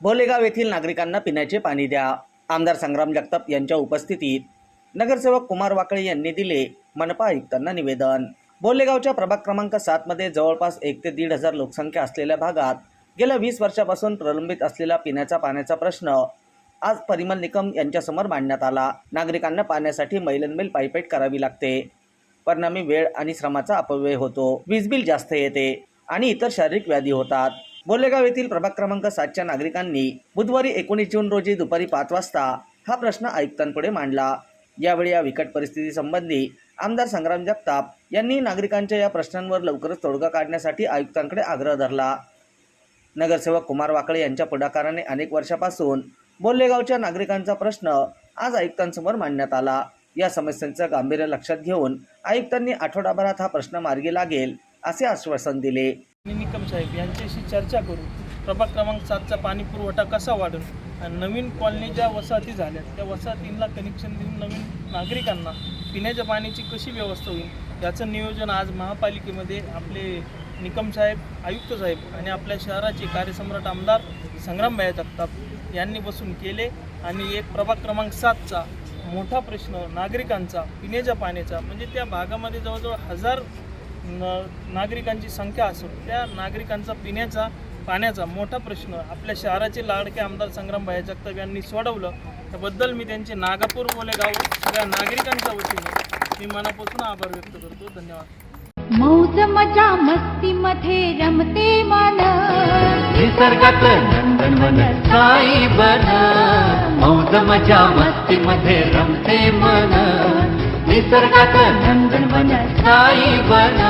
भोलेगाव येथील नागरिकांना पिण्याचे पाणी द्या. आमदार संग्राम जगताप यांच्या उपस्थितीत नगरसेवक कुमार वाकळे यांनी दिले मनपा आयुक्तांना निवेदन. भोलेगावच्या प्रभाग क्रमांक सातमध्ये जवळपास एक ते दीड हजार लोकसंख्या असलेल्या भागात गेल्या वीस वर्षापासून प्रलंबित असलेला पिण्याचा पाण्याचा प्रश्न आज परिमल निकम यांच्यासमोर मांडण्यात आला. नागरिकांना पाण्यासाठी मैलनमेल पायपेट करावी लागते. परिणामी वेळ आणि श्रमाचा अपव्यय होतो. वीज बिल जास्त येते आणि इतर शारीरिक व्याधी होतात. बोलेगाव येथील प्रभाग क्रमांक सातच्या नागरिकांनी बुधवारी एकोणीस जून रोजी दुपारी पाच वाजता हा प्रश्न आयुक्तांपुढे मांडला. यावेळी या विकट परिस्थितीसंबंधी आमदार संग्राम जगताप यांनी नागरिकांच्या या प्रश्नांवर लवकरच तोडगा काढण्यासाठी आयुक्तांकडे आग्रह धरला. नगरसेवक कुमार वाकळे यांच्या पुढाकाराने अनेक वर्षापासून बोल्लेगावच्या नागरिकांचा प्रश्न आज आयुक्तांसमोर मांडण्यात आला. या समस्यांचं गांभीर्य लक्षात घेऊन आयुक्तांनी आठवडाभरात हा प्रश्न मार्गी लागेल असे आश्वासन दिले. निकम साहेब यांच्याशी चर्चा करू. प्रभाग क्रमांक सातचा पाणी पुरवठा कसा वाढून आणि नवीन कॉलनी ज्या वसाहती झाल्या त्या वसाहतींना कनेक्शन देऊन नवीन नागरिकांना पिण्याच्या पाण्याची कशी व्यवस्था होईल? याचं नियोजन आज महापालिकेमध्ये आपले निकम साहेब आयुक्त साहेब आणि आपल्या शहराचे कार्यसम्राट आमदार संग्रामभाई जगताप यांनी बसून केले. आणि एक प्रभाग क्रमांक सातचा मोठा प्रश्न नागरिकांचा पिण्याच्या पाण्याचा. म्हणजे त्या भागामध्ये जवळजवळ हजार न नागरिकांची संख्या असून त्या नागरिकांचा पिण्याचा पाण्याचा मोठा प्रश्न आपल्या शहराचे लाडके आमदार संग्रामभाई जगताप यांनी सोडवलं. त्याबद्दल मी त्यांचे नागापूर बोलेगाव सगळ्या नागरिकांच्या वतीने मी मनापासून आभार व्यक्त करतो. धन्यवाद. मौज मजा मस्ती मध्ये रमते मन. निसर्गात नंदनवन साई बन. मौज मजा मस्ती मध्ये रमते मन. निसर्गात नंदनवन साई बन.